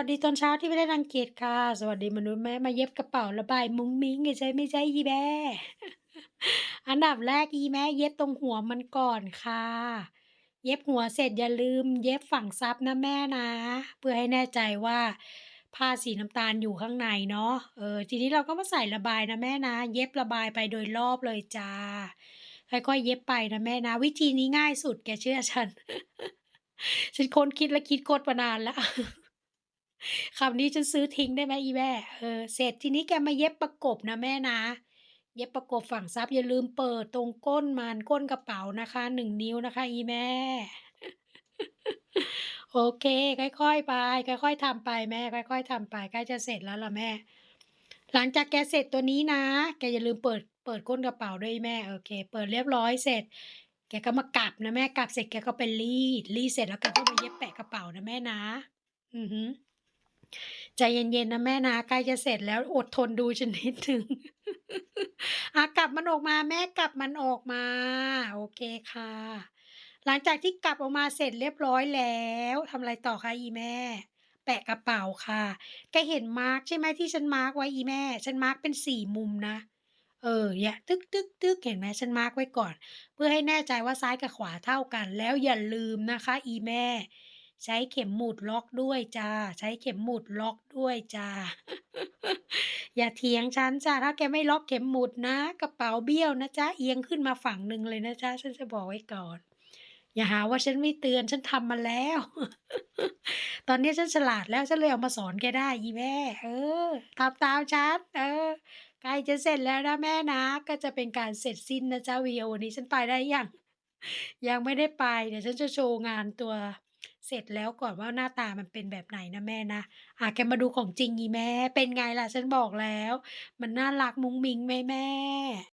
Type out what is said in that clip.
สวัสดีตอนเช้าที่ไม่ได้รังเกียจค่ะ สวัสดีมนุษย์แม่มาเย็บกระเป๋าระบายมุ้งมิ้งอย่าใช่ไม่ใช่อีแม่ อันดับแรกอีแม่เย็บตรงหัวมันก่อนค่ะ เย็บหัวเสร็จอย่าลืม เย็บฝั่งซับนะแม่นะ เพื่อให้แน่ใจว่าผ้าสีน้ำตาลอยู่ข้างในเนาะเออทีนี้เราก็มาใส่ระบายนะแม่นะ เย็บระบายไปโดยรอบเลยจ้าค่อยๆเย็บไปนะแม่นะ วิธีนี้ง่ายสุดแกเชื่อฉันฉันค้นคิดและคิดโคตรมานานแล้ว คำนี้ฉันซื้อทิ้งได้ไหมอีแม่เออเสร็จทีนี้แกมาเย็บประกบนะแม่นะ เย็บประกบฝั่งซับอย่าลืมเปิดตรงก้นมันก้นกระเป๋านะคะหนึ่งนิ้วนะคะ อีแม่โอเค ค่อยๆไป ค่อยๆทำไปแม่ ค่อย ๆทำไปใกล้จะเสร็จแล้วล่ะแม่ หลังจากแกเสร็จตัวนี้นะ แกอย่าลืมเปิดเปิดก้นกระเป๋าด้วยแม่โอเค เปิดเรียบร้อยเสร็จ แกก็มากลับนะแม่กลับเสร็จแกก็ไปรีดรีดเสร็จแล้วแกก็มาเย็บแปะกระเป๋านะแม่นะ อือหือ ใจเย็นๆนะแม่นะใกล้จะเสร็จแล้วอดทนดูฉันนิดหนึ่งอะกลับมันออกมาแม่กลับมันออกมา โอเคค่ะ หลังจากที่กลับออกมาเสร็จเรียบร้อยแล้วทำอะไรต่อคะอีแม่ แปะกระเป๋าค่ะแกเห็นมาร์กใช่ไหมที่ฉันมาร์กไว้อีแม่ ฉันมาร์กเป็นสี่มุมนะ เออเนี่ยตึกตึกตึกเห็นไหมฉันมาร์กไว้ก่อน เพื่อให้แน่ใจว่าซ้ายกับขวาเท่ากัน แล้วอย่าลืมนะคะ อีแม่ ใช้เข็มหมุดล็อกด้วยจ้า ใช้เข็มหมุดล็อกด้วยจ้า อย่าเถียงฉันจ้าถ้าแกไม่ล็อกเข็มหมุดนะ กระเป๋าเบี้ยวนะจ๊ะเอียงขึ้นมาฝั่งหนึ่งเลยนะจ๊ะฉันจะบอกไว้ก่อน อย่าหาว่าฉันไม่เตือนฉันทำมาแล้ว ตอนนี้ฉันฉลาดแล้วฉันเลยเอามาสอนแกได้อีแม่ เออทำตามฉันเออใกล้จะเสร็จแล้วนะแม่นะ ก็จะเป็นการเสร็จสิ้นนะจ๊ะวิดีโอนี้ฉันไปได้ยังยังไม่ได้ไปเดี๋ยวฉันจะโชว์งานตัว เสร็จแล้วก่อนว่าหน้าตามันเป็นแบบไหนนะแม่นะ อะแกมาดูของจริงอีแม่ เป็นไงล่ะ ฉันบอกแล้ว มันน่ารักมุ้งมิ้งไหมแม่